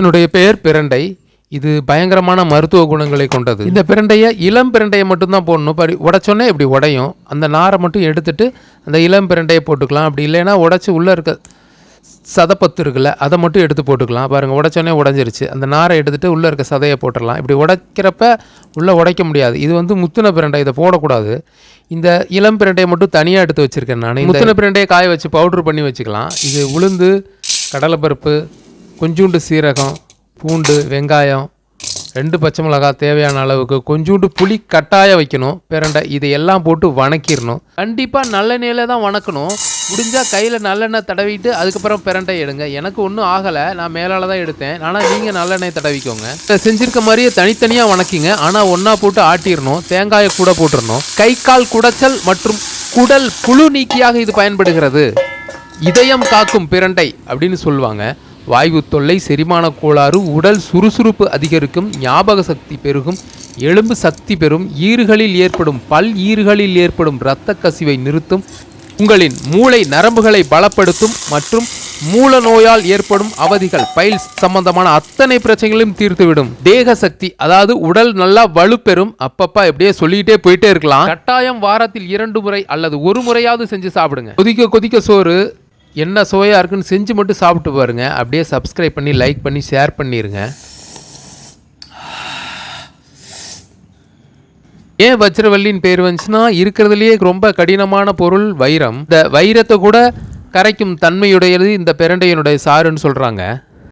என்னுடைய பெயர் பிரண்டை. இது பயங்கரமான மருத்துவ குணங்களை கொண்டது. இந்த பிரண்டையை இளம் பிரண்டையை மட்டும்தான் போடணும். பரி உடச்சோன்னே இப்படி உடையும். அந்த நாரை மட்டும் எடுத்துட்டு அந்த இளம் பிரண்டையை போட்டுக்கலாம். அப்படி இல்லைன்னா உடச்சி உள்ளே இருக்க சதப்பத்து இருக்குல்ல அதை மட்டும் எடுத்து போட்டுக்கலாம். பாருங்கள் உடச்சோன்னே உடஞ்சிருச்சு. அந்த நாரை எடுத்துகிட்டு உள்ளே இருக்க சதையை போட்டுடலாம். இப்படி உடைக்கிறப்ப உள்ளே உடைக்க முடியாது. இது வந்து முத்துன பிரண்டை இதை போடக்கூடாது. இந்த இளம் பிரண்டையை மட்டும் தனியாக எடுத்து வச்சுருக்கேன் நான். முத்துன பிரண்டையை காய வச்சு பவுட்ரு பண்ணி வச்சுக்கலாம். இது உளுந்து கடலைப்பருப்பு கொஞ்சூண்டு சீரகம் பூண்டு வெங்காயம் ரெண்டு பச்சை மிளகா தேவையான அளவுக்கு கொஞ்சோண்டு புளி கட்டாய வைக்கணும். பிரண்டை இதையெல்லாம் போட்டு வணக்கிடணும். கண்டிப்பாக நல்லெண்ணெயில் தான் வணக்கணும். முடிஞ்சால் கையில் நல்லெண்ணெய் தடவிட்டு அதுக்கப்புறம் பிரண்டை எடுங்க. எனக்கு ஒன்றும் ஆகலை. நான் மேலால் தான் எடுத்தேன். ஆனால் நீங்கள் நல்லெண்ணெய் தடவிக்கோங்க. இதை செஞ்சிருக்க மாதிரியே தனித்தனியாக வணக்கிங்க. ஆனால் ஒன்றா போட்டு ஆட்டிடணும். தேங்காயை கூட போட்டுடணும். கை கால் குடைச்சல் மற்றும் குடல் புழு நீக்கியாக இது பயன்படுகிறது. இதயம் காக்கும் பிரண்டை அப்படின்னு சொல்லுவாங்க. வாய்வு தொல்லை செரிமான கோளாறு உடல் சுறுசுறுப்பு அதிகரிக்கும் ஞாபக சக்தி பெருகும் எலும்பு சக்தி பெறும் ஈறுகளில் ஏற்படும் பல் ஈறுகளில் ஏற்படும் இரத்த கசிவை நிறுத்தும் உங்களின் மூளை நரம்புகளை பலப்படுத்தும் மற்றும் மூல நோயால் ஏற்படும் அவதிகள் பைல்ஸ் சம்பந்தமான அத்தனை பிரச்சனைகளையும் தீர்த்துவிடும். தேக சக்தி அதாவது உடல் நல்லா வலுப்பெறும் அப்பப்பா எப்படியே சொல்லிட்டே போயிட்டே இருக்கலாம். கட்டாயம் வாரத்தில் இரண்டு முறை அல்லது ஒரு முறையாவது செஞ்சு சாப்பிடுங்க. கொதிக்க கொதிக்க சோறு என்ன சுவையாக இருக்குன்னு செஞ்சு மட்டும் சாப்பிட்டு பாருங்க. அப்படியே சப்ஸ்கிரைப் பண்ணி லைக் பண்ணி ஷேர் பண்ணிடுங்க ஏன் வஜ்ரவல்லின்னு பேர் வந்துச்சுன்னா இருக்கிறதுலையே ரொம்ப கடினமான பொருள் வைரம். இந்த வைரத்தை கூட கரைக்கும் தன்மையுடையது இந்த பிரண்டையினுடைய சாருன்னு சொல்கிறாங்க